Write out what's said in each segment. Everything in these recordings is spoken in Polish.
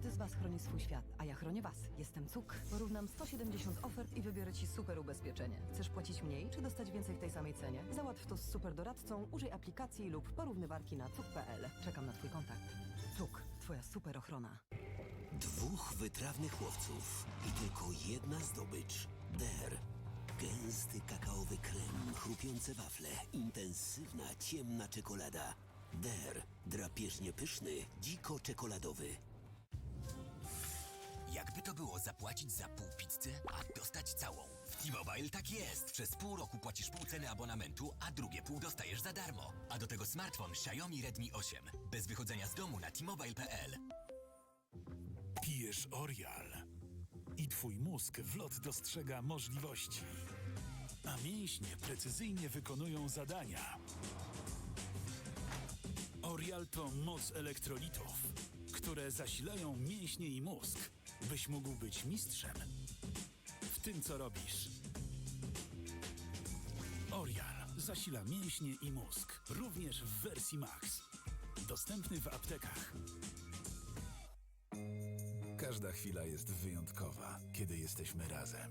Każdy z Was chroni swój świat, a ja chronię Was. Jestem CUK. Porównam 170 ofert i wybiorę Ci super ubezpieczenie. Chcesz płacić mniej, czy dostać więcej w tej samej cenie? Załatw to z super doradcą, użyj aplikacji lub porównywarki na cuk.pl. Czekam na Twój kontakt. CUK, Twoja super ochrona. Dwóch wytrawnych łowców i tylko jedna zdobycz. Der. Gęsty kakaowy krem, chrupiące wafle, intensywna, ciemna czekolada. Der. Drapieżnie pyszny, dziko czekoladowy. Zapłacić za pół pizzy, a dostać całą? W T-Mobile tak jest. Przez pół roku płacisz pół ceny abonamentu, a drugie pół dostajesz za darmo. A do tego smartfon Xiaomi Redmi 8. Bez wychodzenia z domu na T-Mobile.pl. Pijesz Orial i twój mózg w lot dostrzega możliwości, a mięśnie precyzyjnie wykonują zadania. Orial to moc elektrolitów, które zasilają mięśnie i mózg, byś mógł być mistrzem w tym, co robisz. Orial zasila mięśnie i mózg, również w wersji Max. Dostępny w aptekach. Każda chwila jest wyjątkowa, kiedy jesteśmy razem.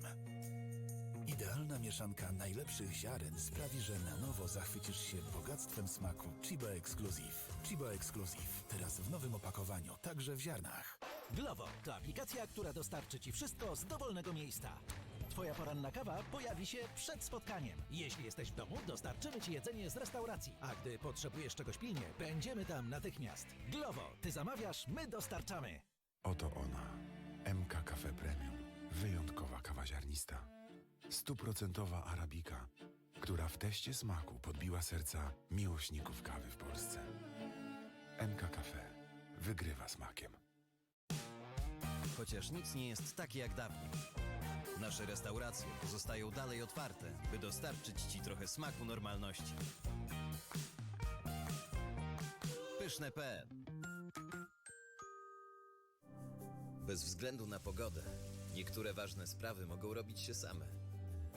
Idealna mieszanka najlepszych ziaren sprawi, że na nowo zachwycisz się bogactwem smaku Chiba Exclusive. Chiba Exclusive, teraz w nowym opakowaniu, także w ziarnach. Glovo to aplikacja, która dostarczy Ci wszystko z dowolnego miejsca. Twoja poranna kawa pojawi się przed spotkaniem. Jeśli jesteś w domu, dostarczymy Ci jedzenie z restauracji. A gdy potrzebujesz czegoś pilnie, będziemy tam natychmiast. Glovo, Ty zamawiasz, my dostarczamy. Oto ona. MK Cafe Premium. Wyjątkowa kawa ziarnista. Stuprocentowa arabika, która w teście smaku podbiła serca miłośników kawy w Polsce. MK Cafe. Wygrywa smakiem. Chociaż nic nie jest takie jak dawniej. Nasze restauracje pozostają dalej otwarte, by dostarczyć Ci trochę smaku normalności. Pyszne.pl Bez względu na pogodę, niektóre ważne sprawy mogą robić się same.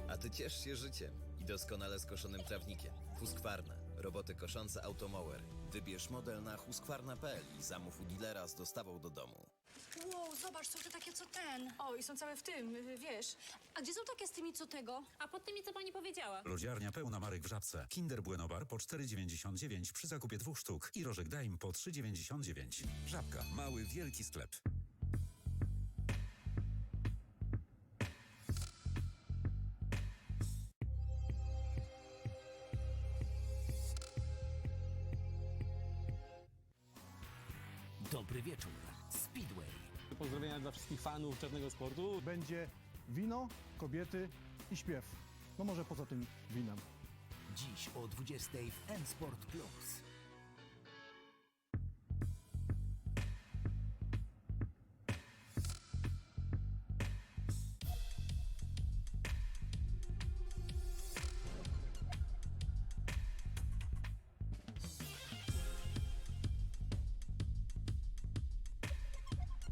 A Ty ciesz się życiem i doskonale skoszonym trawnikiem. Huskwarna. Roboty koszące Automower. Wybierz model na huskwarna.pl i zamów u dealera z dostawą do domu. Wow, zobacz, są te takie co ten. O, i są całe w tym, y, wiesz. A gdzie są takie z tymi co tego? A pod tymi, co pani powiedziała. Lodziarnia pełna marek w Żabce. Kinder Bueno Bar po 4,99 przy zakupie dwóch sztuk i rożek Daim po 3,99. Żabka. Mały, wielki sklep. Dobry wieczór. Speedway. Pozdrowienia dla wszystkich fanów czarnego sportu. Będzie wino, kobiety i śpiew. No może poza tym winem. Dziś o 20 w N-Sport Plus.